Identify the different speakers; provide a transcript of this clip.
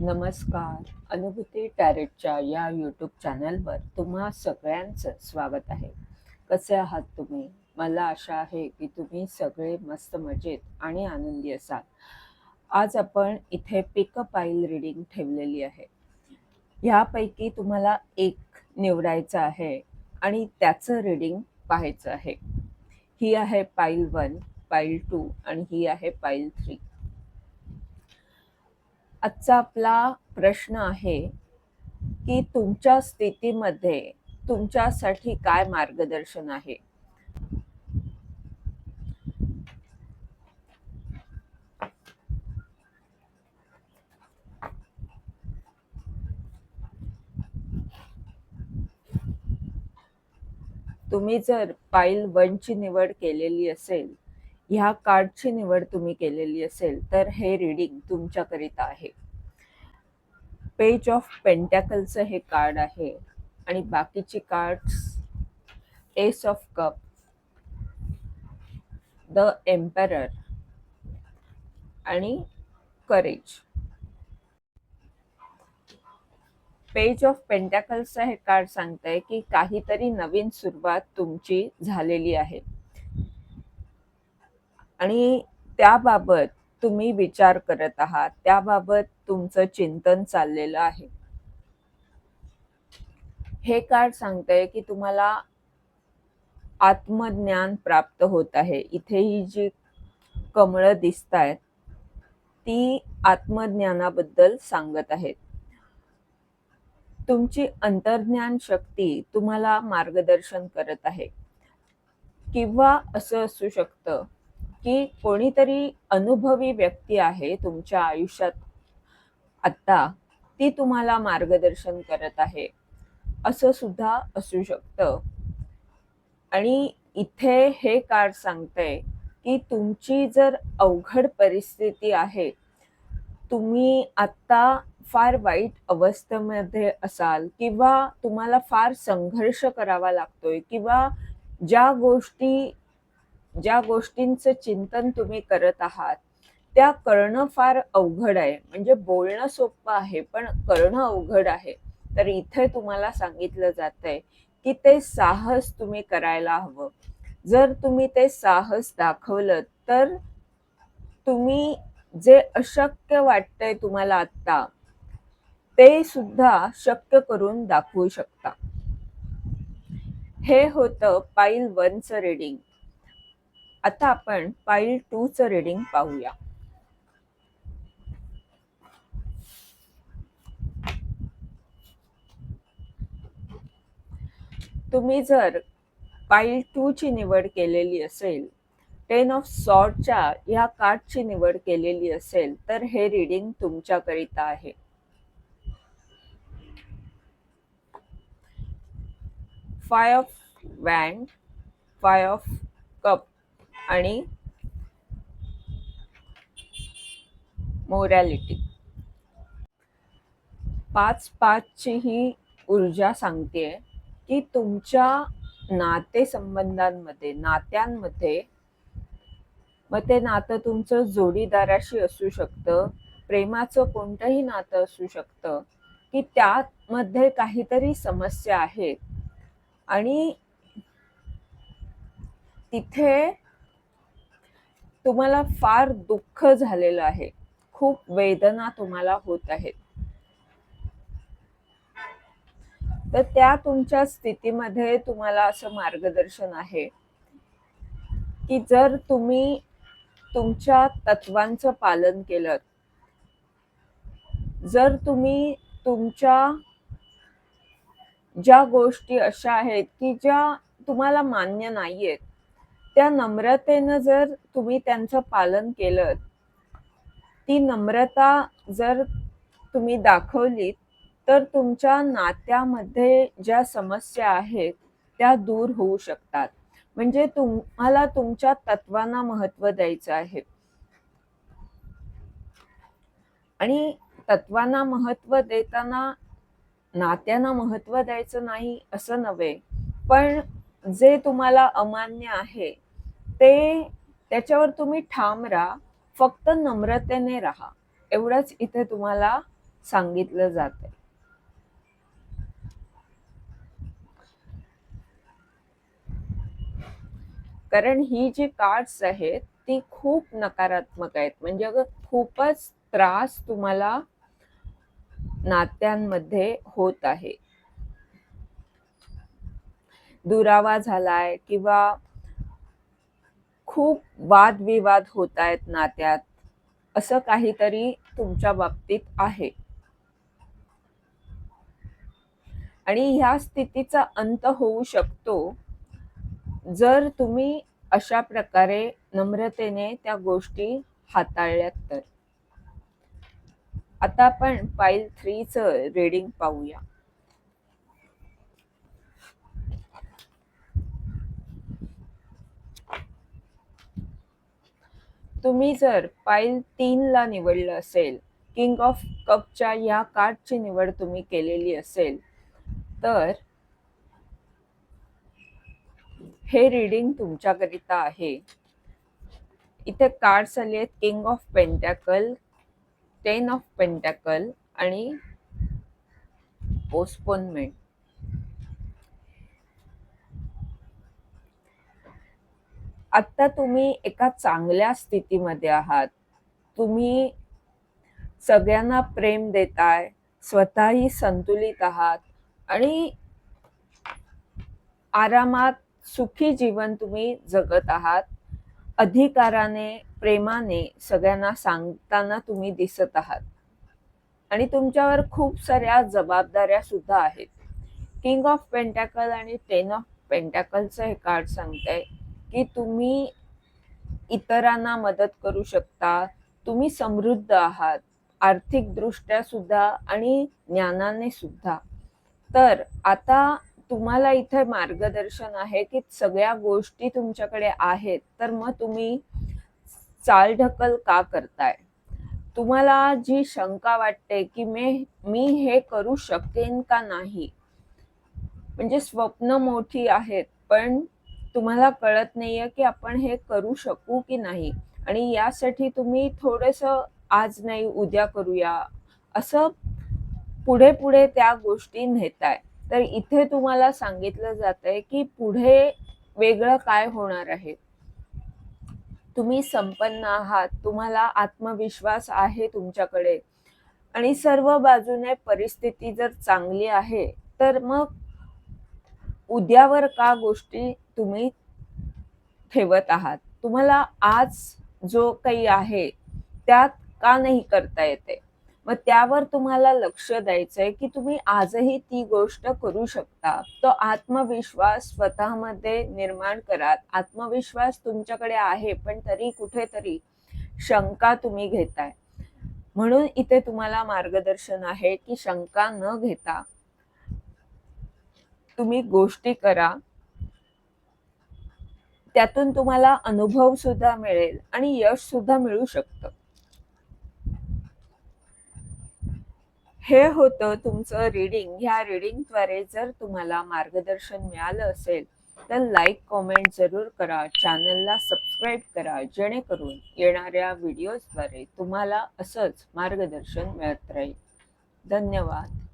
Speaker 1: नमस्कार. अनुभूती टॅरेटच्या या यूट्यूब चॅनलवर तुम्हा सगळ्यांचं स्वागत आहे. कसे आहात तुम्ही? मला आशा आहे की तुम्ही सगळे मस्त मजेत आणि आनंदी असाल. आज आपण इथे पिकअप आईल रीडिंग ठेवलेली आहे. ह्यापैकी तुम्हाला एक निवडायचं आहे आणि त्याचं रीडिंग पाहायचं आहे. ही आहे पाईल वन पाईल टू आणि ही आहे पाईल थ्री आजचा आपला प्रश्न आहे की तुमच्या स्थितीमध्ये तुमच्यासाठी काय मार्गदर्शन आहे? तुम्ही जर पाईल वनची निवड केलेली असेल ह्या कार्डची निवड तुम्ही केलेली असेल तर हे रिडिंग तुमच्याकरिता आहे. पेज ऑफ पेंटॅकलचं हे कार्ड आहे आणि बाकीची cards ace of cup the emperor आणि करेज पेज ऑफ पेंटॅकल्सचं हे कार्ड सांगतंय की काहीतरी नवीन सुरुवात तुमची झालेली आहे. आणि त्याबाबत तुम्ही विचार करत आहात त्याबाबत तुमचं चिंतन चाललेलं आहे. हे कार्ड सांगतंय की तुम्हाला आत्मज्ञान प्राप्त होत आहे. इथे ही जी कमळं दिसत आहेत ती आत्मज्ञानाबद्दल सांगत आहेत. तुमची अंतर्ज्ञान शक्ती तुम्हाला मार्गदर्शन करत आहे. किंवा असं असू शकतं की कोणीतरी अनुभवी व्यक्ती आहे तुमच्या आयुष्यात आत्ता ती तुम्हाला मार्गदर्शन करत आहे. असं सुद्धा असू शकतं. आणि इथे हे कार्ड सांगतंय की तुमची जर अवघड परिस्थिती आहे तुम्ही आत्ता फार वाईट अवस्थेमध्ये असाल किंवा तुम्हाला फार संघर्ष करावा लागतोय किंवा ज्या गोष्टी ज्या गोष्टींचं चिंतन तुम्ही करत आहात त्या करणं फार अवघड आहे. म्हणजे बोलणं सोपं आहे पण करणं अवघड आहे. तर इथे तुम्हाला सांगितलं जात आहे की ते साहस तुम्ही करायला हवं. जर तुम्ही ते साहस दाखवलं तर तुम्ही जे अशक्य वाटतंय तुम्हाला आत्ता ते सुद्धा शक्य करून दाखवू शकता. हे होतं पाईल वनचं रीडिंग आता आपण पाईल टूचं रीडिंग पाहूया. तुम्ही जर पाईल टू ची निवड केलेली असेल टेन ऑफ सॉर्टच्या ह्या कार्डची निवड केलेली असेल तर हे रीडिंग तुमच्याकरिता आहे. Five of wand five of आणि मोरॅलिटी पाच पाचची ही ऊर्जा सांगते की तुमच्या नातेसंबंधांमध्ये नात्यांमध्ये मग ते नातं तुमचं जोडीदाराशी असू शकतं प्रेमाचं कोणतंही नातं असू शकतं की त्यामध्ये काहीतरी समस्या आहेत. आणि तिथे तुम्हाला फार दुःख झालेलं आहे. खूप वेदना तुम्हाला होत आहेत. तर त्या तुमच्या स्थितीमध्ये तुम्हाला असं मार्गदर्शन आहे की जर तुम्ही तुमच्या तत्वांचं पालन केलं जर तुम्ही तुमच्या ज्या गोष्टी अशा आहेत की ज्या तुम्हाला मान्य नाहीयेत त्या नम्रतेनं जर तुम्ही त्यांचं पालन केलं ती नम्रता जर तुम्ही दाखवलीत तर तुमच्या नात्यामध्ये ज्या समस्या आहेत त्या दूर होऊ शकतात. म्हणजे तुम्हाला तुमच्या तत्वांना महत्त्व द्यायचं आहे. आणि तत्वांना महत्त्व देताना नात्यांना महत्त्व द्यायचं नाही असं नव्हे पण जे तुम्हाला अमान्य आहे ते त्याच्यावर तुम्ही ठाम राहा फक्त नम्रतेने राहा. एवढंच इथे तुम्हाला सांगितलं जात आहे कारण ही जी कार्ड्स आहेत ती खूप नकारात्मक आहेत. म्हणजे अगं खूपच त्रास तुम्हाला नात्यांमध्ये होत आहे. दुरावा झालाय किंवा खूप वादविवाद होत आहेत नात्यात. असं काहीतरी तुमच्या बाबतीत आहे. आणि ह्या स्थितीचा अंत होऊ शकतो. जर तुम्ही अशा प्रकारे नम्रतेने त्या गोष्टी हाताळल्यात तर. आता आपण फाईल थ्रीचं रीडिंग पाहूया. तुम्ही जर पाईल तीनला निवडलं असेल किंग ऑफ कपच्या या कार्डची निवड तुम्ही केलेली असेल तर हे रीडिंग तुमच्याकरिता आहे. इथे कार्ड्स आले आहेत king of pentacle ten of pentacle आणि पोस्टपोनमेंट. आत्ता तुम्ही एका चांगल्या स्थितीमध्ये आहात. तुम्ही सगळ्यांना प्रेम देताय स्वतःही संतुलित आहात आणि आरामात सुखी जीवन तुम्ही जगत आहात. अधिकाराने प्रेमाने सगळ्यांना सांगताना तुम्ही दिसत आहात. आणि तुमच्यावर खूप साऱ्या जबाबदाऱ्या सुद्धा आहेत. किंग ऑफ पेंटॅकल आणि टेन ऑफ पेंटॅकलचं हे कार्ड सांगतंय. की तुम्ही इतरांना मदत करू शकता तुम्ही समृद्ध आहात आर्थिकदृष्ट्या सुद्धा आणि ज्ञानाने सुद्धा. तर आता तुम्हाला इथे मार्गदर्शन आहे की सगळ्या गोष्टी तुमच्याकडे आहेत तर मग तुम्ही चालढकल का करताय? तुम्हाला जी शंका वाटते की मी मी हे करू शकेन का नाही? म्हणजे स्वप्न मोठी आहेत पण तुम्हाला कळत नाहीये की आपण हे करू शकू की नाही. आणि यासाठी तुम्ही थोडस आज नाही उद्या करूया. असं पुढे पुढे त्या गोष्टी नेताय. तर इथे तुम्हाला सांगितलं जात आहे की पुढे वेगळं काय होणार आहे? तुम्ही संपन्न आहात तुम्हाला आत्मविश्वास आहे तुमच्याकडे. आणि सर्व बाजूने परिस्थिती जर चांगली आहे तर मग उद्यावर का गोष्टी तुम्ही ठेवत आहात. तुम्हाला आज जो काही आहे त्यात का नाही करता येते? मग त्यावर तुम्हाला लक्ष द्यायचंय की तुम्ही आजही ती गोष्ट करू शकता. तो आत्मविश्वास स्वतःमध्ये निर्माण करा. आत्मविश्वास तुमच्याकडे आहे पण तरी कुठेतरी शंका तुम्ही घेताय. म्हणून इथे तुम्हाला मार्गदर्शन आहे की शंका न घेता तुम्ही गोष्टी करा. त्यातून तुम्हाला अनुभव सुद्धा मिळेल आणि यश सुद्धा मिळू शकतं. हे होतं तुमचं रीडिंग ह्या रीडिंगद्वारे जर तुम्हाला मार्गदर्शन मिळालं असेल तर लाईक कॉमेंट जरूर करा. चॅनलला सबस्क्राईब करा. जेणेकरून येणाऱ्या व्हिडिओजद्वारे तुम्हाला असंच मार्गदर्शन मिळत राहील. धन्यवाद.